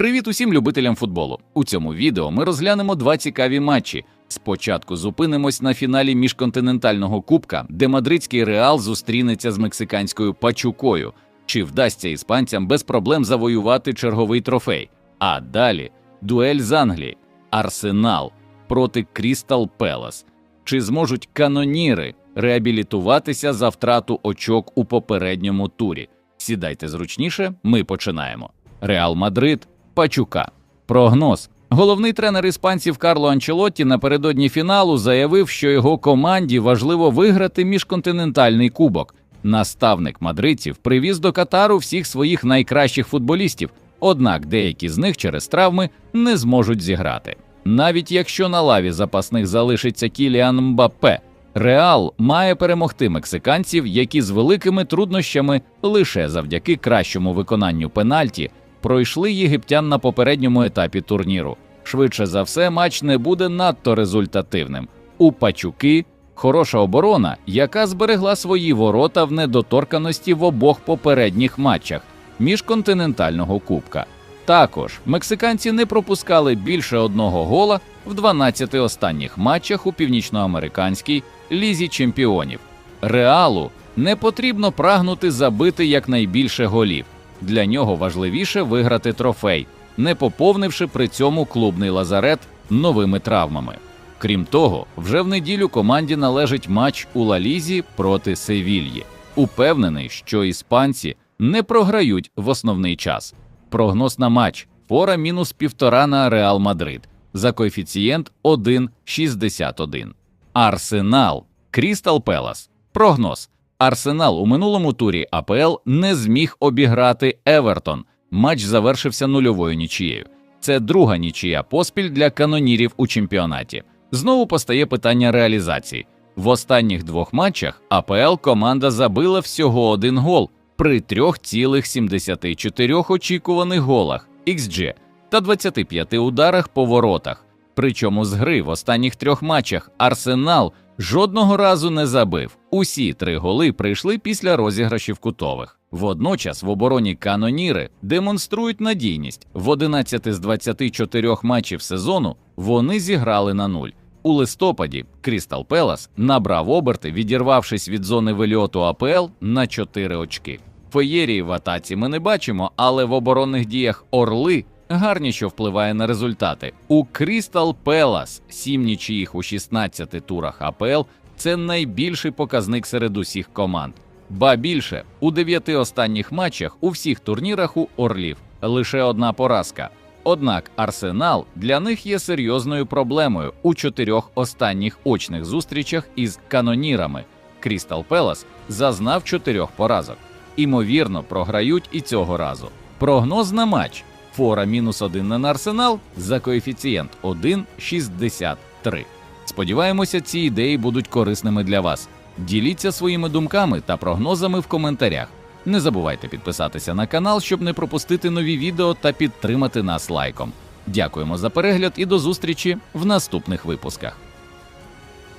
Привіт усім любителям футболу. У цьому відео ми розглянемо два цікаві матчі. Спочатку зупинимось на фіналі міжконтинентального кубка, де мадридський реал зустрінеться з мексиканською пачукою. Чи вдасться іспанцям без проблем завоювати черговий трофей? А далі дуель з Англії, Арсенал проти Крістал Пелас. Чи зможуть каноніри реабілітуватися за втрату очок у попередньому турі? Сідайте зручніше, ми починаємо. Реал Мадрид, Пачука. Прогноз. Головний тренер іспанців Карло Анчелотті напередодні фіналу заявив, що його команді важливо виграти міжконтинентальний кубок. Наставник мадридців привіз до Катару всіх своїх найкращих футболістів, однак деякі з них через травми не зможуть зіграти. Навіть якщо на лаві запасних залишиться Кіліан Мбаппе, Реал має перемогти мексиканців, які з великими труднощами лише завдяки кращому виконанню пенальті пройшли єгиптян на попередньому етапі турніру. Швидше за все, матч не буде надто результативним. У пачуки хороша оборона, яка зберегла свої ворота в недоторканості в обох попередніх матчах міжконтинентального кубка. Також мексиканці не пропускали більше одного гола в 12 останніх матчах у північноамериканській лізі чемпіонів. Реалу не потрібно прагнути забити якнайбільше голів. Для нього важливіше виграти трофей, не поповнивши при цьому клубний лазарет новими травмами. Крім того, вже в неділю команді належить матч у Лалізі проти Севільї. Упевнений, що іспанці не програють в основний час. Прогноз на матч фора мінус півтора на Реал Мадрид за коефіцієнт 1,61. Арсенал Крістал Пелас. Прогноз. Арсенал у минулому турі АПЛ не зміг обіграти Евертон. Матч завершився нульовою нічією. Це друга нічия поспіль для канонірів у чемпіонаті. Знову постає питання реалізації. В останніх двох матчах АПЛ команда забила всього один гол при 3,74 очікуваних голах XG та 25 ударах по воротах. Причому з гри в останніх трьох матчах Арсенал жодного разу не забив. Усі три голи прийшли після розіграшів кутових. Водночас в обороні каноніри демонструють надійність. В 11 з 24 матчів сезону вони зіграли на нуль. У листопаді Крістал Пелас набрав оберти, відірвавшись від зони вильоту АПЛ на 4 очки. Феєрії в атаці ми не бачимо, але в оборонних діях Орли гарні, що впливає на результати. У Крістал Пелас 7 нічиїх у 16 турах АПЛ це найбільший показник серед усіх команд. Ба більше у дев'яти останніх матчах у всіх турнірах у Орлів лише одна поразка. Однак Арсенал для них є серйозною проблемою у чотирьох останніх очних зустрічах із канонірами. Крістал Пелас зазнав чотирьох поразок. Імовірно, програють і цього разу. Прогноз на матч фора мінус 1 на Арсенал за коефіцієнт 1,63. Сподіваємося, ці ідеї будуть корисними для вас. Діліться своїми думками та прогнозами в коментарях. Не забувайте підписатися на канал, щоб не пропустити нові відео та підтримати нас лайком. Дякуємо за перегляд і до зустрічі в наступних випусках.